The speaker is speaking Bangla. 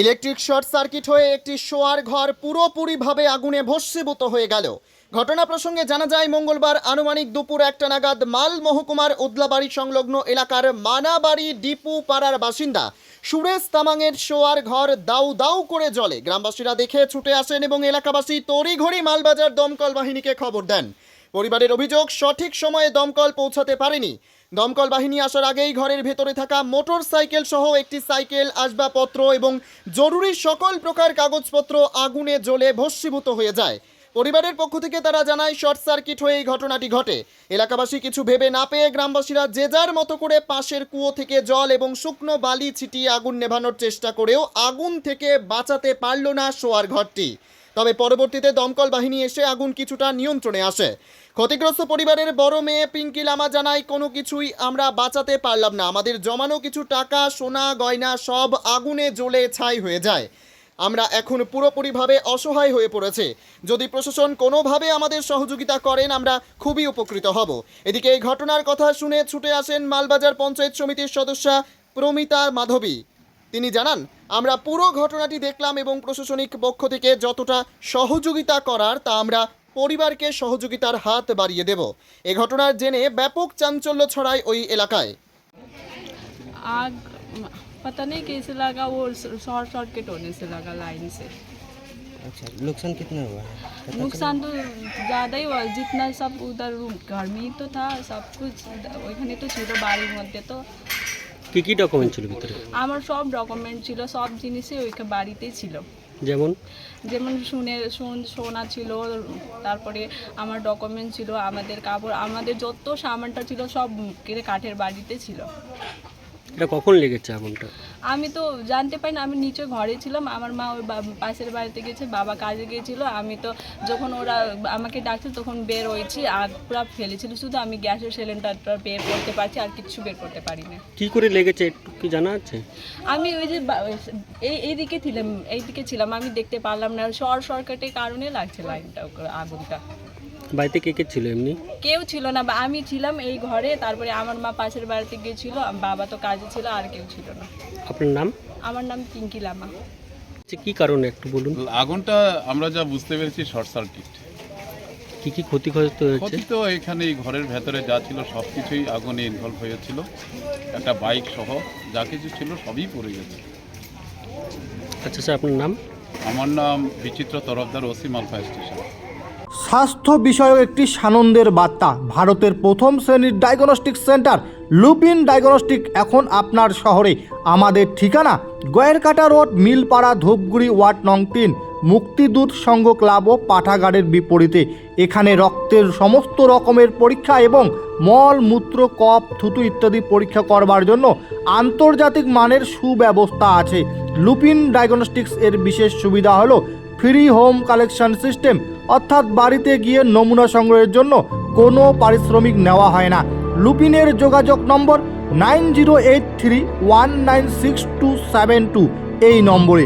ইলেকট্রিক শর্ট সার্কিট হয়ে একটি শোয়ার ঘর পুরোপুরিভাবে আগুনে ভস্মীভূত হয়ে গেল। ঘটনা প্রসঙ্গে জানা যায়, মঙ্গলবার আনুমানিক দুপুর একটা নাগাদ মাল মহকুমার উদলাবাড়ি সংলগ্ন এলাকার মানাবাড়ি ডিপু পাড়ার বাসিন্দা সুরেশ তামাংয়ের শোয়ার ঘর দাউ দাউ করে জ্বলে। গ্রামবাসীরা দেখে ছুটে আসেন এবং এলাকাবাসী তড়িঘড়ি মালবাজার দমকল বাহিনীকে খবর দেন। পরিবারের অভিযোগ, সঠিক সময়ে দমকল পৌঁছাতে পারেনি। দমকল বাহিনী আসার আগেই ঘরের ভেতরে থাকা মোটর সাইকেল সহ একটি সাইকেল, আসবাবপত্র এবং জরুরি সকল প্রকার কাগজপত্র আগুনে জ্বলে ভস্মীভূত হয়ে যায়। পরিবারের পক্ষ থেকে তারা জানায়, শর্ট সার্কিট হয়ে এই ঘটনাটি ঘটে। এলাকাবাসী কিছু ভেবে না পেয়ে গ্রামবাসীরা যে যার মতো করে পাশের কুয়ো থেকে জল এবং শুকনো বালি ছিটিয়ে আগুন নেভানোর চেষ্টা করেও আগুন থেকে বাঁচাতে পারল না শোয়ার ঘরটি। তবে পরবর্তীতে দমকল বাহিনী এসে আগুন কিছুটা নিয়ন্ত্রণে আসে। ক্ষতিগ্রস্ত পরিবারের বড় মেয়ে পিঙ্কি লামা জানায়, কোনো কিছুই আমরা বাঁচাতে পারলাম না। আমাদের জমানো কিছু টাকা, সোনা, গয়না সব আগুনে জ্বলে ছাই হয়ে যায়। আমরা এখন পুরোপুরিভাবে অসহায় হয়ে পড়েছে। যদি প্রশাসন কোনোভাবে আমাদের সহযোগিতা করেন, আমরা খুবই উপকৃত হব। এদিকে এই ঘটনার কথা শুনে ছুটে আসেন মালবাজার পঞ্চায়েত সমিতির সদস্যা প্রমিতা মাধবী। তিনি জানান আমরা পুরো ঘটনাটি দেখলাম এবং প্রশাসনিক পক্ষ থেকে যতটা সহযোগিতা করার তা আমরা পরিবারকে সহযোগিতার হাত বাড়িয়ে দেব এ ঘটনার জেনে ব্যাপক চাঞ্চল্য ছড়ায় ওই এলাকায় आग पता नहीं कैसे लगा वो शॉर्ट सर्किट होने से लगा लाइन से अच्छा नुकसान कितना हुआ है पता नुकसान तो ज़्यादा ही हुआ जितना सब उधर रूम घर में ही तो था सब कुछ ওইখানে তো ছিল বাড়ির মধ্যে তো কি কি ডকুমেন্ট ছিল ভিতরে? আমার সব ডকুমেন্ট ছিল সব জিনিসই ওই বাড়িতেই ছিল। যেমন? যেমন শুনে শুন সোনা ছিল তারপরে আমার ডকুমেন্ট ছিল আমাদের কাপড় আমাদের যত সামানটা ছিল সব কেটে কাঠের বাড়িতে ছিল। এটা কখন লেগেছে আগুনটা আমি তো জানতে পারি না আমি নিচে ঘরে ছিলাম আমার মা বা- পাশের বাড়িতে গেছে বাবা কাজে গিয়েছিল আমি তো যখন ওরা আমাকে ডাকছে তখন বের হয়েছি আগ পুরো ফেলেছিল শুধু আমি গ্যাসের সিলিন্ডারটা বের করতে পারছি আর কিচ্ছু বের করতে পারি না কি করে লেগেছে একটু কি জানা আছে? আমি ওই যে এই এইদিকে ছিলাম এইদিকে ছিলাম আমি দেখতে পারলাম না শর্ট সার্কিটের কারণে লাগছে লাইনটা আগুনটা। বাড়িতে কে কে ছিল এমনি? কেউ ছিল না বা আমি ছিলাম এই ঘরে তারপরে আমার মা পাশের বাড়িতে গিয়েছিল বাবা তো কাজে ছিল আর কেউ ছিল না। আপনার নাম? আমার নাম পিঙ্কি লামা। কি কারণে একটু বলুন? আগুনটা আমরা যা বুঝতে পেরেছি শর্ট সার্কিট। কি কি ক্ষতিগ্রস্ত হয়েছে? তো এখানে এই ঘরের ভেতরে যা ছিল সব কিছুই আগুনে ইনভলভ হয়েছিল। একটা বাইক সহ যা কিছু ছিল সবই পড়ে গেছে। আচ্ছা স্যার আপনার নাম? আমার নাম বিচিত্র তরফদার ওসি মালফা স্টেশন। স্বাস্থ্য বিষয়ক একটি সানন্দের বার্তা। ভারতের প্রথম শ্রেণির ডায়াগনস্টিক সেন্টার লুপিন ডায়াগনস্টিক এখন আপনার শহরে। আমাদের ঠিকানা, গয়েরকাটা রোড, মিলপাড়া, ধূপগুড়ি, ওয়ার্ড নং তিন, মুক্তিদূত সংঘ ক্লাব ও পাঠাগারের বিপরীতে। এখানে রক্তের সমস্ত রকমের পরীক্ষা এবং মল, মূত্র কপ থুতু ইত্যাদি পরীক্ষা করবার জন্য আন্তর্জাতিক মানের সুব্যবস্থা আছে। লুপিন ডায়াগনস্টিক্স এর বিশেষ সুবিধা হলো ফ্রি হোম কালেকশন সিস্টেম, অর্থাৎ বাড়িতে গিয়ে নমুনা সংগ্রহের জন্য কোনো পারিশ্রমিক নেওয়া হয় না। লুপিনের যোগাযোগ নম্বর nine zero eight three one nine six two seven two, এই নম্বরে।